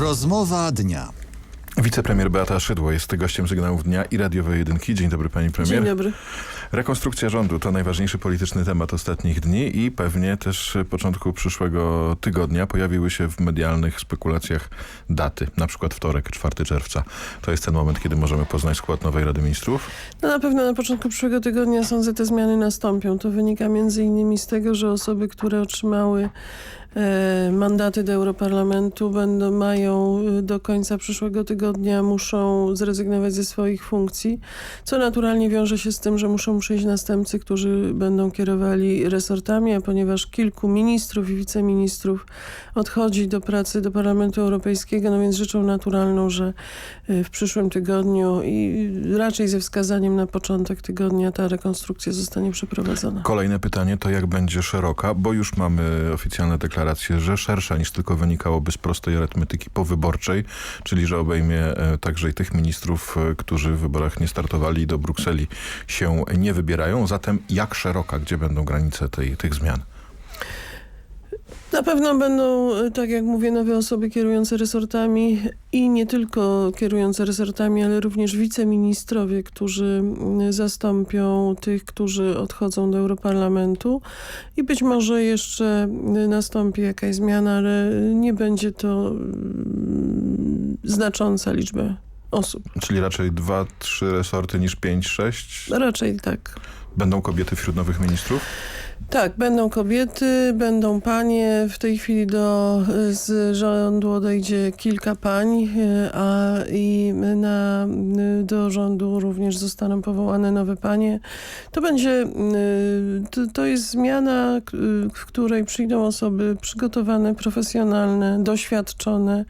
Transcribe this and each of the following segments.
Rozmowa dnia. Wicepremier Beata Szydło jest gościem sygnałów dnia i radiowej jedynki. Dzień dobry pani premier. Dzień dobry. Rekonstrukcja rządu to najważniejszy polityczny temat ostatnich dni i pewnie też początku przyszłego tygodnia pojawiły się w medialnych spekulacjach daty, na przykład wtorek, 4 czerwca. To jest ten moment, kiedy możemy poznać skład nowej Rady Ministrów. No na pewno na początku przyszłego tygodnia sądzę te zmiany nastąpią. To wynika między innymi z tego, że osoby, które otrzymały mandaty do Europarlamentu będą, mają e, do końca przyszłego tygodnia muszą zrezygnować ze swoich funkcji, co naturalnie wiąże się z tym, że muszą przyjść następcy, którzy będą kierowali resortami, a ponieważ kilku ministrów i wiceministrów odchodzi do pracy do Parlamentu Europejskiego, no więc rzeczą naturalną, że e, w przyszłym tygodniu i raczej ze wskazaniem na początek tygodnia ta rekonstrukcja zostanie przeprowadzona. Kolejne pytanie to jak będzie szeroka, bo już mamy oficjalne deklaracje, że szersza niż tylko wynikałoby z prostej arytmetyki powyborczej, czyli że obejmie e, także i tych ministrów, e, którzy w wyborach nie startowali i do Brukseli się nie wybierają. Zatem jak szeroka, gdzie będą granice tej, tych zmian? Na pewno będą, e, tak jak mówię, nowe osoby kierujące resortami i nie tylko kierujące resortami, ale również wiceministrowie, którzy mm, zastąpią tych, którzy odchodzą do Europarlamentu i być może jeszcze mm, nastąpi jakaś zmiana, ale nie będzie to znacząca liczba osób. Czyli raczej dwa, trzy resorty niż pięć, sześć? Raczej tak. Będą kobiety wśród nowych ministrów? Tak, będą kobiety, będą panie. W tej chwili do, z rządu odejdzie kilka pań, e, a i na, do rządu również zostaną powołane nowe panie. To będzie, e, to, to jest zmiana, k- w której przyjdą osoby przygotowane, profesjonalne, doświadczone.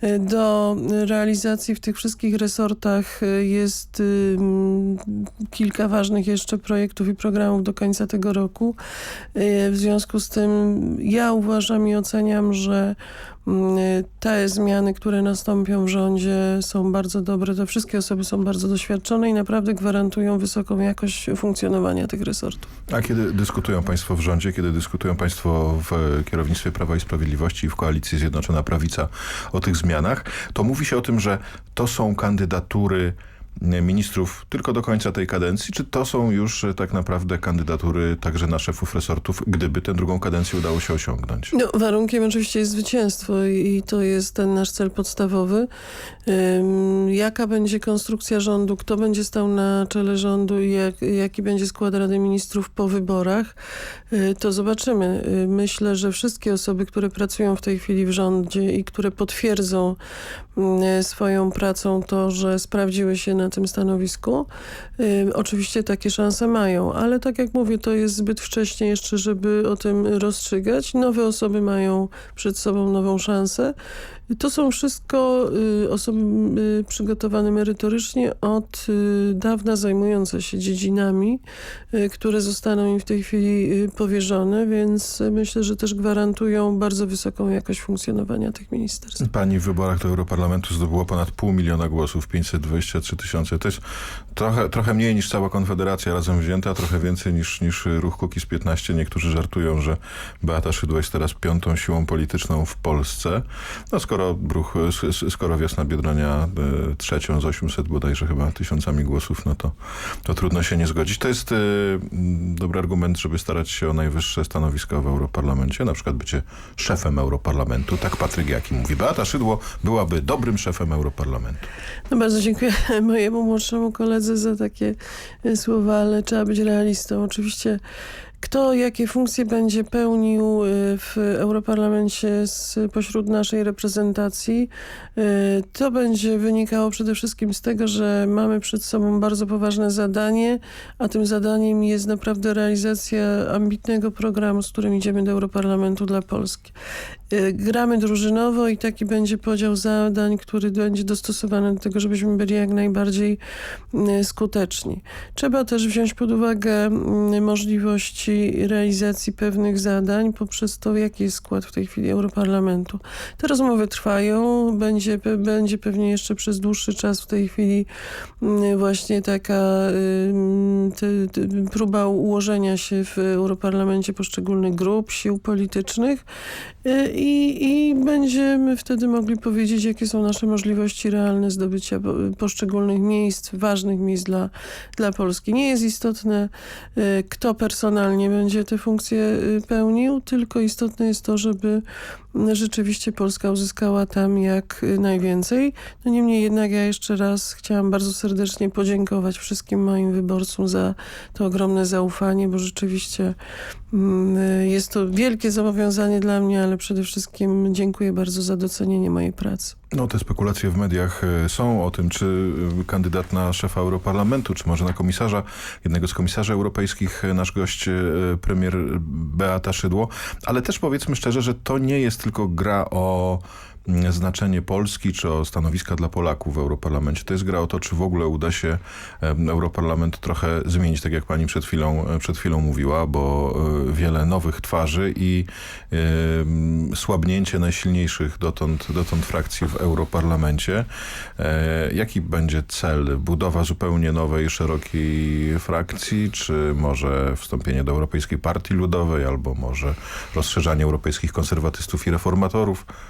E, Do realizacji w tych wszystkich resortach e, jest kilka ważnych jeszcze projektów i programów do końca tego roku. E, W związku z tym ja uważam i oceniam, że mm, te zmiany, które nastąpią w rządzie są bardzo dobre. Te wszystkie osoby są bardzo doświadczone i naprawdę gwarantują wysoką jakość funkcjonowania tych resortów. A kiedy dyskutują państwo w rządzie, kiedy dyskutują państwo w kierownictwie Prawa i Sprawiedliwości i w koalicji Zjednoczona Prawica o tych zmianach, to mówi się o tym, że to są kandydatury ministrów tylko do końca tej kadencji, czy to są już e, tak naprawdę kandydatury także na szefów resortów, gdyby tę drugą kadencję udało się osiągnąć? No, warunkiem oczywiście jest zwycięstwo i to jest ten nasz cel podstawowy. Jaka będzie konstrukcja rządu, kto będzie stał na czele rządu i jak, jaki będzie skład Rady Ministrów po wyborach, y, to zobaczymy. Y, Myślę, że wszystkie osoby, które pracują w tej chwili w rządzie i które potwierdzą y, swoją pracą to, że sprawdziły się na tym stanowisku, y, oczywiście takie szanse mają, ale tak jak mówię, to jest zbyt wcześnie jeszcze, żeby o tym rozstrzygać. Nowe osoby mają przed sobą nową szansę. To są wszystko y, osoby y, przygotowane merytorycznie od y, dawna zajmujące się dziedzinami, które zostaną im w tej chwili powierzone, więc myślę, że też gwarantują bardzo wysoką jakość funkcjonowania tych ministerstw. Pani w wyborach do Europarlamentu zdobyła ponad pół miliona głosów, 523 tysiące. To jest trochę, trochę mniej niż cała Konfederacja razem wzięta, trochę więcej niż, niż ruch Kukiz 15. Niektórzy żartują, że Beata Szydło jest teraz piątą siłą polityczną w Polsce. No skoro ruch, skoro Wiosna Biedronia e, trzecią z 800 bodajże chyba tysiącami głosów, no to, to trudno się nie zgodzić. To jest m, dobry argument, żeby starać się o najwyższe stanowiska w Europarlamencie, na przykład bycie szefem Europarlamentu. Tak Patryk Jaki mówi. Beata Szydło byłaby dobrym szefem Europarlamentu. No bardzo dziękuję mojemu młodszemu koledze za takie y, słowa, ale trzeba być realistą. Oczywiście kto jakie funkcje będzie pełnił y, w Europarlamencie z, pośród naszej reprezentacji, y, to będzie wynikało przede wszystkim z tego, że mamy przed sobą bardzo poważne zadanie, a tym zadaniem jest naprawdę realizacja ambitnego programu, z którym idziemy do Europarlamentu dla Polski. Y, Gramy drużynowo i taki będzie podział zadań, który będzie dostosowany do tego, żebyśmy byli jak najbardziej skuteczni. Trzeba też wziąć pod uwagę mm, możliwości realizacji pewnych zadań poprzez to, jaki jest skład w tej chwili Europarlamentu. Te rozmowy trwają, będzie, będzie pewnie jeszcze przez dłuższy czas w tej chwili mm, właśnie taka te, te, próba ułożenia się w Europarlamencie poszczególnych grup, sił politycznych y, I, I będziemy wtedy mogli powiedzieć, jakie są nasze możliwości realne zdobycia po- poszczególnych miejsc, ważnych miejsc dla, dla Polski. Nie jest istotne, y, kto personalnie będzie te funkcje y, pełnił, tylko istotne jest to, żeby y, rzeczywiście Polska uzyskała tam jak y, najwięcej. No niemniej jednak ja jeszcze raz chciałam bardzo serdecznie podziękować wszystkim moim wyborcom za to ogromne zaufanie, bo rzeczywiście mm, y, jest to wielkie zobowiązanie dla mnie, ale przede wszystkim dziękuję bardzo za docenienie mojej pracy. No te spekulacje w mediach e, są o tym, czy e, kandydat na szefa Europarlamentu, czy może na komisarza, jednego z komisarzy europejskich, e, nasz gość, premier Beata Szydło, ale też powiedzmy szczerze, że to nie jest tylko gra o znaczenie Polski, czy o stanowiska dla Polaków w Europarlamencie. To jest gra o to, czy w ogóle uda się Europarlament trochę zmienić, tak jak pani przed chwilą, e, przed chwilą mówiła, bo e, wiele nowych twarzy i em, słabnięcie najsilniejszych dotąd, dotąd frakcji w Europarlamencie. E, jaki będzie cel? Budowa zupełnie nowej, szerokiej frakcji, czy może wstąpienie do Europejskiej Partii Ludowej, albo może rozszerzanie europejskich konserwatystów i reformatorów?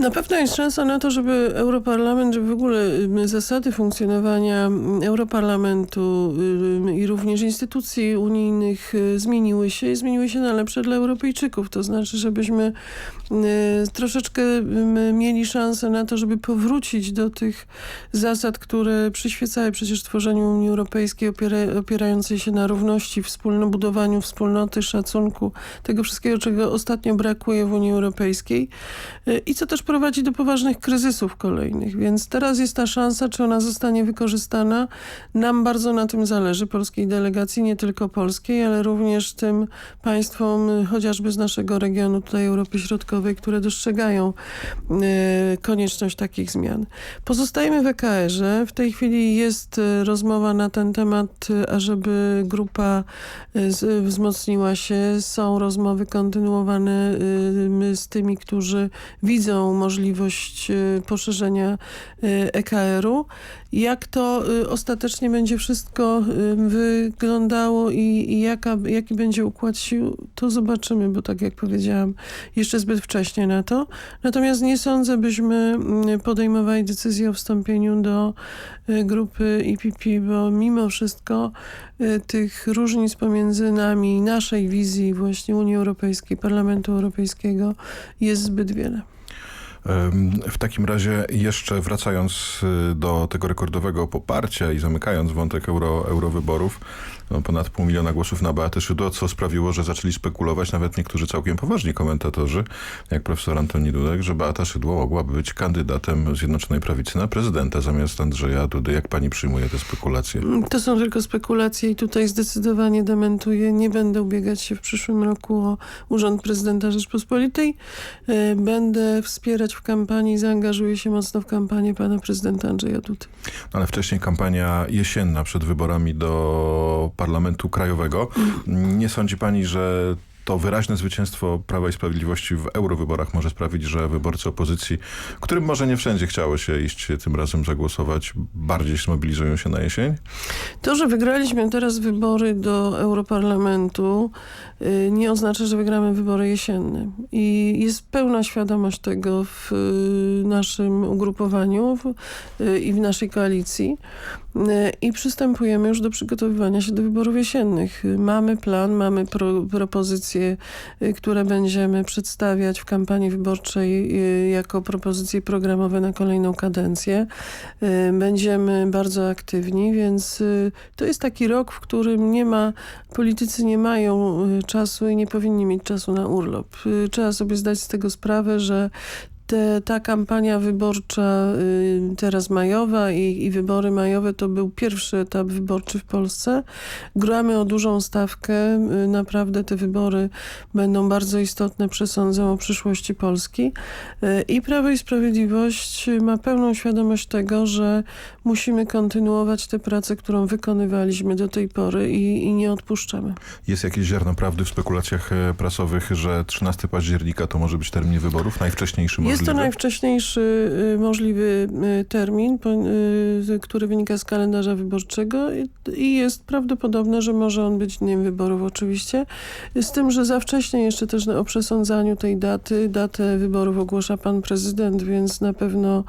Na pewno jest szansa na to, żeby Europarlament, żeby w ogóle y, zasady funkcjonowania y, Europarlamentu y, i również instytucji unijnych y, zmieniły się i zmieniły się na lepsze dla Europejczyków. To znaczy, żebyśmy y, troszeczkę y, mieli szansę na to, żeby powrócić do tych zasad, które przyświecały przecież tworzeniu Unii Europejskiej, opiera, opierającej się na równości, wspólno budowaniu wspólnoty, szacunku, tego wszystkiego, czego ostatnio brakuje w Unii Europejskiej y, i co też prowadzi do poważnych kryzysów kolejnych. Więc teraz jest ta szansa, czy ona zostanie wykorzystana. Nam bardzo na tym zależy, polskiej delegacji, nie tylko polskiej, ale również tym państwom y, chociażby z naszego regionu, tutaj Europy Środkowej, które dostrzegają y, konieczność takich zmian. Pozostajemy w EKR-ze. W tej chwili jest y, rozmowa na ten temat, ażeby grupa wzmocniła się. Są rozmowy kontynuowane z tymi, którzy widzą możliwość y, poszerzenia y, EKR-u. Jak to y, ostatecznie będzie wszystko wyglądało i, i jaka, jaki będzie układ sił, to zobaczymy, bo tak jak powiedziałam, jeszcze zbyt wcześnie na to. Natomiast nie sądzę, byśmy mm, podejmowali decyzję o wstąpieniu do grupy IPP, bo mimo wszystko tych różnic pomiędzy nami i naszej wizji właśnie Unii Europejskiej, Parlamentu Europejskiego jest zbyt wiele. W takim razie jeszcze wracając y, do tego rekordowego poparcia i zamykając wątek euro, eurowyborów, ponad pół miliona głosów na Beatę Szydło, co sprawiło, że zaczęli spekulować nawet niektórzy całkiem poważni komentatorzy, jak profesor Antoni Dudek, że Beata Szydło mogłaby być kandydatem Zjednoczonej Prawicy na prezydenta zamiast Andrzeja Dudy. Jak pani przyjmuje te spekulacje? To są tylko spekulacje i tutaj zdecydowanie dementuję. Nie będę ubiegać się w przyszłym roku o Urząd Prezydenta Rzeczpospolitej. E, Będę wspierać w kampanii, zaangażuję się mocno w kampanię pana prezydenta Andrzeja Dudy. No, Ale wcześniej kampania jesienna przed wyborami do Parlamentu Krajowego. Nie sądzi pani, że to wyraźne zwycięstwo Prawa i Sprawiedliwości w eurowyborach może sprawić, że wyborcy opozycji, którym może nie wszędzie chciało się iść tym razem zagłosować, bardziej zmobilizują się na jesień? To, że wygraliśmy teraz wybory do Europarlamentu, y, nie oznacza, że wygramy wybory jesienne. I jest pełna świadomość tego w y, naszym ugrupowaniu y, i w naszej koalicji. I przystępujemy już do przygotowywania się do wyborów jesiennych. Mamy plan, mamy pro, propozycje, y, które będziemy przedstawiać w kampanii wyborczej y, jako propozycje programowe na kolejną kadencję. Y, Będziemy bardzo aktywni, więc to jest taki rok, w którym nie ma, politycy nie mają czasu i nie powinni mieć czasu na urlop. Trzeba sobie zdać z tego sprawę, że te, ta kampania wyborcza y, teraz majowa i, i wybory majowe to był pierwszy etap wyborczy w Polsce. Gramy o dużą stawkę. Y, naprawdę te wybory będą bardzo istotne, przesądzą o przyszłości Polski. Y, I Prawo i Sprawiedliwość ma pełną świadomość tego, że musimy kontynuować tę pracę, którą wykonywaliśmy do tej pory i, i nie odpuszczamy. Jest jakieś ziarno prawdy w spekulacjach e, prasowych, że 13 października to może być termin wyborów, najwcześniejszy może Jest to najwcześniejszy y, możliwy y, termin, y, który wynika z kalendarza wyborczego i- jest prawdopodobne, że może on być dniem wyborów oczywiście. Z tym, że za wcześnie jeszcze też o przesądzaniu tej daty, datę wyborów ogłasza pan prezydent, więc na pewno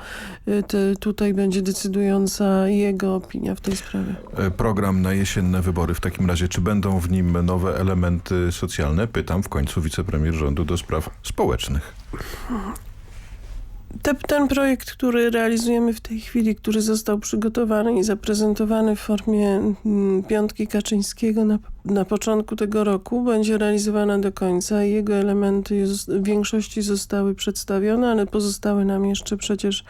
te, tutaj będzie decydująca jego opinia w tej sprawie. E, Program na jesienne wybory w takim razie, czy będą w nim nowe elementy socjalne? Pytam w końcu wicepremier rządu do spraw społecznych. Te, ten projekt, który realizujemy w tej chwili, który został przygotowany i zaprezentowany w formie mm, piątki Kaczyńskiego na, na początku tego roku, będzie realizowany do końca. Jego elementy w większości zostały przedstawione, ale pozostały nam jeszcze przecież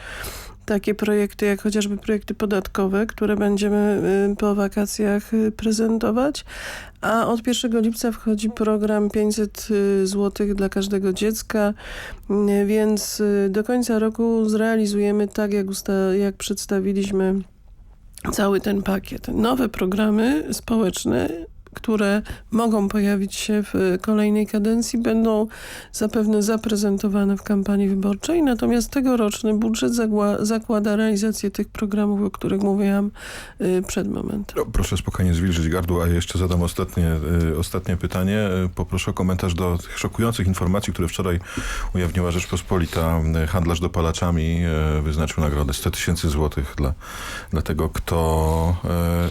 takie projekty, jak chociażby projekty podatkowe, które będziemy y, po wakacjach y, prezentować. A od 1 lipca wchodzi program 500 zł dla każdego dziecka, y, więc y, do końca roku zrealizujemy tak, jak, jak przedstawiliśmy cały ten pakiet. Nowe programy społeczne, które mogą pojawić się w kolejnej kadencji, będą zapewne zaprezentowane w kampanii wyborczej, natomiast tegoroczny budżet zakłada realizację tych programów, o których mówiłam y, przed momentem. No, proszę spokojnie zwilżyć gardło, a jeszcze zadam ostatnie, y, ostatnie pytanie. Y, Poproszę o komentarz do tych szokujących informacji, które wczoraj ujawniła Rzeczpospolita. Y, Handlarz dopalaczami y, wyznaczył nagrodę 100 tysięcy złotych dla, dla tego, kto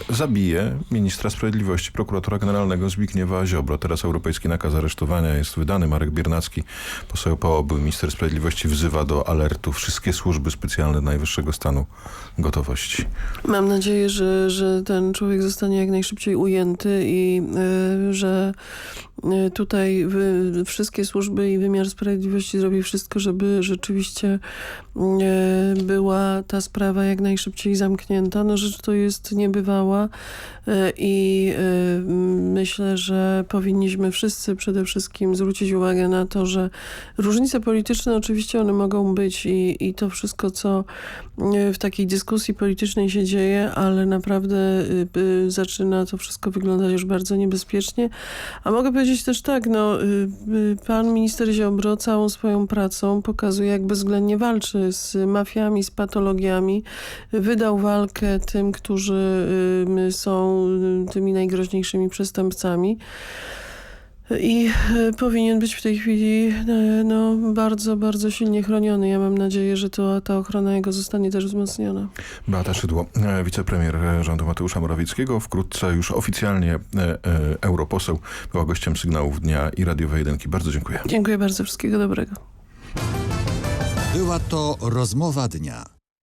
y, zabije ministra sprawiedliwości, prokuratora generalnego Zbigniewa Ziobro. Teraz europejski nakaz aresztowania jest wydany. Marek Biernacki, poseł PO, minister sprawiedliwości, wzywa do alertu wszystkie służby specjalne najwyższego stanu gotowości. Mam nadzieję, że, że ten człowiek zostanie jak najszybciej ujęty i y, że tutaj wy, wszystkie służby i wymiar sprawiedliwości zrobi wszystko, żeby rzeczywiście y, była ta sprawa jak najszybciej zamknięta. No rzecz to jest niebywała y, i y, myślę, że powinniśmy wszyscy przede wszystkim zwrócić uwagę na to, że różnice polityczne oczywiście one mogą być i, i to wszystko, co y, w takiej dyskusji politycznej się dzieje, ale naprawdę y, y, zaczyna to wszystko wyglądać już bardzo niebezpiecznie. A mogę powiedzieć też tak, no, y, y, pan minister Ziobro całą swoją pracą pokazuje, jak bezwzględnie walczy z mafiami, z patologiami. Wydał walkę tym, którzy y, są tymi najgroźniejszymi przestępcami. I e, powinien być w tej chwili e, no, bardzo, bardzo silnie chroniony. Ja mam nadzieję, że to, ta ochrona jego zostanie też wzmocniona. Beata Szydło, e, wicepremier rządu Mateusza Morawieckiego, wkrótce już oficjalnie e, e, europoseł, była gościem sygnałów dnia i radiowej jedynki. Bardzo dziękuję. Dziękuję bardzo. Wszystkiego dobrego. Była to rozmowa dnia.